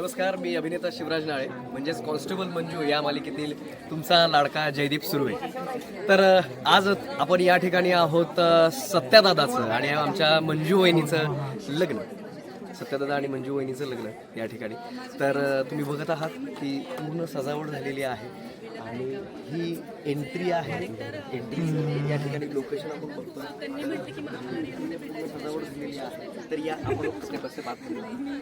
नमस्कार मी अभिनेता शिवराज नाळे म्हणजेच कॉन्स्टेबल मंजू या मालिकेतील तुमचा लाडका जयदीप सुर्वे. तर आज आपण या ठिकाणी आहोत सत्यादादाचं आणि आमच्या मंजू वहिनीचं लग्न. सत्यादादा आणि मंजू वहिनीचं लग्न या ठिकाणी. तर तुम्ही बघत आहात की पूर्ण सजावट झालेली आहे आणि ही एंट्री आहे. एंट्री या ठिकाणी लोकेशन आपण बघतो सजावट झालेली आहे. तर या आपण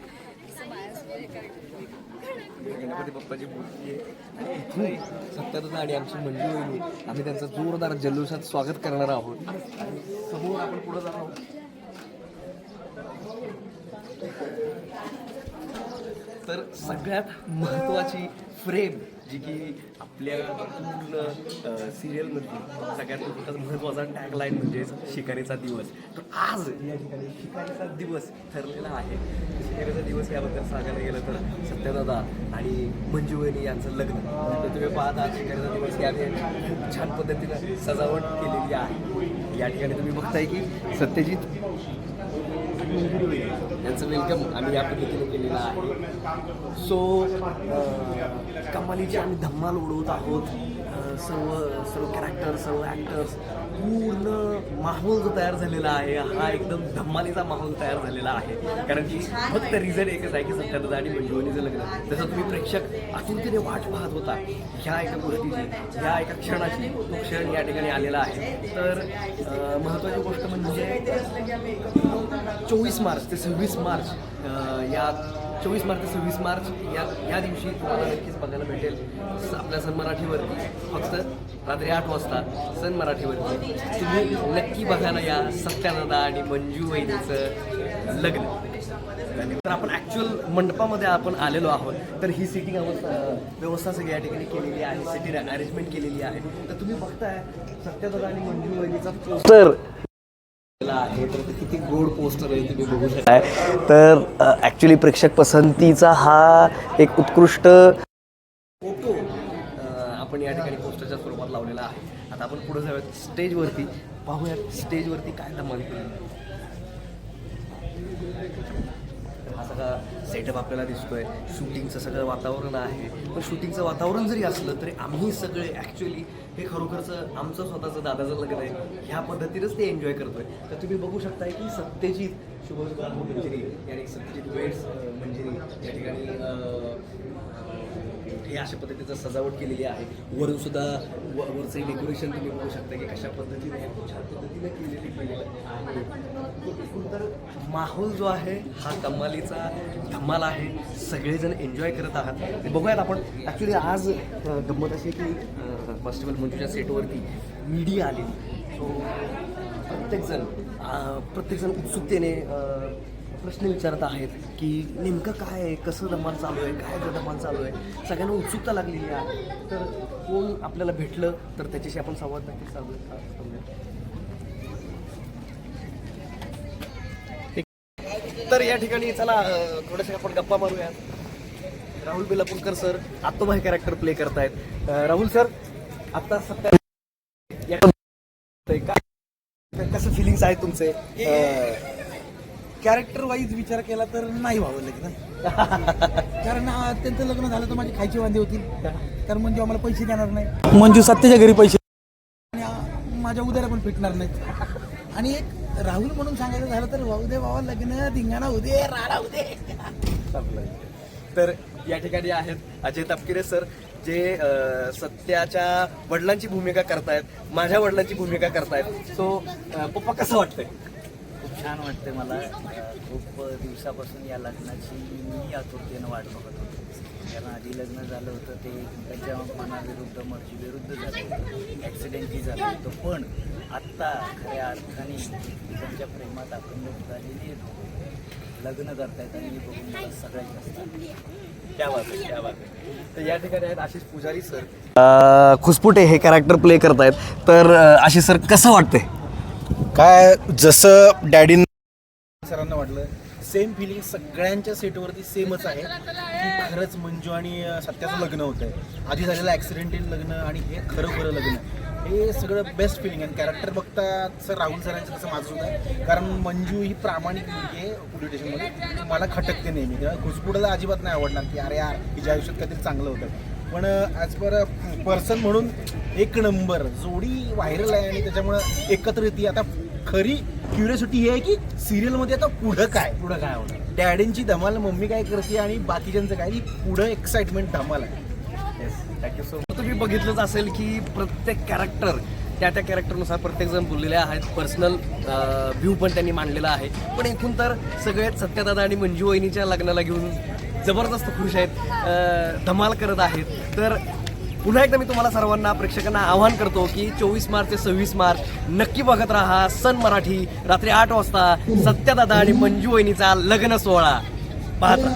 गणपती बाप्पाची मूर्ती आहे. आणि सत्तर सत्यादादा आणि आमची मंडळी होईल आम्ही त्यांचं जोरदार जल्लोषात स्वागत करणार आहोत. समोर आपण पुढे जाणार आहोत. तर सगळ्यात महत्त्वाची फ्रेम जी की आपल्या पूर्ण सिरियलमध्ये सगळ्यात मोठा महत्त्वाचा टॅगलाईन म्हणजेच शिकारीचा दिवस. तर आज या ठिकाणी शिकारीचा दिवस ठरलेला आहे. शिकारीचा दिवस याबद्दल सांगायला गेलं तर सत्यदादा आणि मंजू वहिनी यांचं लग्न. तर तुम्ही पाहत आहात शिकारीचा दिवस याने खूप छान पद्धतीनं सजावट केलेली आहे. या ठिकाणी तुम्ही बघताय की सत्यजित यांचं वेलकम आम्ही या पद्धतीने केलेलं आहे. सो कमालीचे आम्ही धम्माल उडवत आहोत. सर्व सर्व कॅरेक्टर सर्व ॲक्टर्स पूर्ण माहोल जो तयार झालेला आहे हा एकदम धम्मालीचा माहोल तयार झालेला आहे. कारण की फक्त रिझन एकच आहे की सत्यादादा आणि मंजुवणीचं लग्न. जसं तुम्ही प्रेक्षक आतुरतेने वाट पाहत होता ह्या एका गोष्टीची ह्या एका क्षणाची तो क्षण या ठिकाणी आलेला आहे. तर महत्त्वाची गोष्ट म्हणजे चोवीस मार्च ते सव्वीस मार्च या चोवीस मार्च ते सव्वीस मार्च या या दिवशी तुम्हाला नक्कीच बघायला भेटेल. स- आपल्या सन मराठीवरती. फक्त रात्री आठ वाजता सन मराठीवरती. तुम्ही नक्की बघायला या सत्यानंदा आणि मंजू वैद्यचं लग्न. तर आपण ॲक्च्युअल मंडपामध्ये आपण आलेलो आहोत. तर ही सिटिंग व्यवस्था सगळी या ठिकाणी केलेली आहे. सिटिंग अरेंजमेंट केलेली आहे. तर तुम्ही बघताय सत्यानंदा आणि मंजू वैद्यचा पोस्टर आहे तर ते किती गोड पोस्टर आहे तुम्ही बघू शकताय तर ॲक्च्युली प्रेक्षक पसंतीचा हा एक उत्कृष्ट फोटो आपण या ठिकाणी पोस्टरच्या स्वरूपात लावलेला आहे. आता आपण पुढे जाऊयात स्टेजवरती पाहूयात स्टेजवरती काय धमाल केली. हा सगळा सेटअप आपल्याला दिसतोय. शूटिंगचं सगळं वातावरण आहे. पण शूटिंगचं वातावरण जरी असलं तरी आम्ही सगळे ॲक्च्युली हे खरोखरचं आमचं स्वतःचं दादाचं लग्न आहे. ह्या पद्धतीनंच ते एन्जॉय करतोय. तर तुम्ही बघू शकताय की सत्यजित शुभ मंजिरी आणि सत्यजित वेड्स मंजिरी या ठिकाणी हे अशा पद्धतीचं सजावट केलेली आहे. वरून सुद्धा व वरचं डेकोरेशन तुम्ही बघू शकता की कशा पद्धतीने छान पद्धतीने केलेली केलेलं आहे. तर माहोल जो आहे हा कमालीचा धमाल आहे सगळेजण एन्जॉय करत आहात. ते बघूयात आपण ॲक्च्युली आज गंमत अशी की फॉस्टिवल मंजूच्या सेटवरती मीडिया आलेली. सो प्रत्येकजण प्रत्येकजण उत्सुकतेने प्रश्न विचारत आहेत की नेमकं काय आहे कसं धमाल चालू आहे काय धमाल चालू आहे? सगळ्यांना उत्सुकता लागलेली आहे. तर कोण आपल्याला भेटलं तर त्याच्याशी आपण संवाद नक्कीच चालू तर या ठिकाणी चला थोडेसे आपण गप्पा मारूयात. राहुल बेलापूरकर सर आत्तोबाई कॅरेक्टर प्ले करतायत. राहुल सर आता काय कसं फिलिंग्स आहेत तुमचे? कॅरेक्टर वाईज विचार केला तर नाही व्हावं लग्न कारण त्यांचं लग्न झालं तर माझी खायची वांदे होतील कारण मंजू आम्हाला पैसे देणार नाही. मंजू सत्याच्या घरी पैसे माझ्या उद्याला पण भेटणार नाहीत. आणि एक राहुल म्हणून सांगायचं झालं तर वाहू दे बाबा लग्न धिंगाणा उदे राडा उदे तर या ठिकाणी आहेत अजय तपकिरे सर जे अ, सत्याच्या वडिलांची भूमिका करतायत माझ्या वडिलांची भूमिका करतायत. सो पप्पा कसं वाटतंय? खूप छान वाटते मला. खूप दिवसापासून या लग्नाची मी आतुरतेनं वाट बघत होतो कारण आधी लग्न झालं होतं ते त्यांच्या मनाविरुद्ध मर्जीविरुद्ध झालं होतं ॲक्सिडेंटही झालं होतं. पण आत्ता खऱ्या अर्थाने त्यांच्या प्रेमात आपण झालेली लग्न करतायत आणि हे बघून मला सगळ्यात जास्त. तर या ठिकाणी आहेत आशिष पुजारी सर. खुसपुटे हे कॅरेक्टर प्ले करतायत. तर आशिष सर कसं वाटतंय? काय जसं डॅडीन सरांना वाटलं. सेम फिलिंग सगळ्यांच्या सेटवरती सेमच आहे. की खरंच मंजू आणि सत्याचं लग्न होतं आहे आधी झालेलं ॲक्सिडेंटल लग्न आणि हे खरं खरं लग्न. हे सगळं बेस्ट फिलिंग आणि कॅरेक्टर बघता सर राहुल सरांचं कसं माझं सुद्धा आहे. कारण मंजू ही प्रामाणिक मुलगी आहे पोलीस स्टेशनमध्ये मला खटकते नेहमी. तेव्हा घुसपुडाला अजिबात नाही आवडणार की अरे यार तिच्या आयुष्यात काहीतरी चांगलं होतं. पण ॲज पर पर्सन म्हणून एक नंबर जोडी व्हायरल आहे आणि त्याच्यामुळं एकत्र ती आता खरी क्युरियोसिटी ही आहे की सिरियलमध्ये आता पुढं काय? पुढं काय होणार? डॅडींची धमाल मम्मी काय करते आणि बाकीच्यांचं काय? पुढं एक्साइटमेंट धमाल आहे. येस थँक्यू सो मच तुम्ही बघितलंच असेल की प्रत्येक कॅरेक्टर त्या त्या कॅरेक्टरनुसार प्रत्येकजण बोललेले आहेत. पर्सनल व्ह्यू पण त्यांनी मांडलेला आहे. पण एकूण तर सगळे सत्यदादा आणि मंजू वहिनीच्या लग्नाला घेऊन जबरदस्त खुश आहेत. अं, धमाल करत आहेत. तर पुन्हा एकदा मी तुम्हाला सर्वांना प्रेक्षकांना आवाहन करतो की चोवीस मार्च ते सव्वीस मार्च नक्की बघत राहा सन मराठी रात्री आठ वाजता सत्यदादा आणि मंजू वहिनीचा लग्न सोहळा. पाहता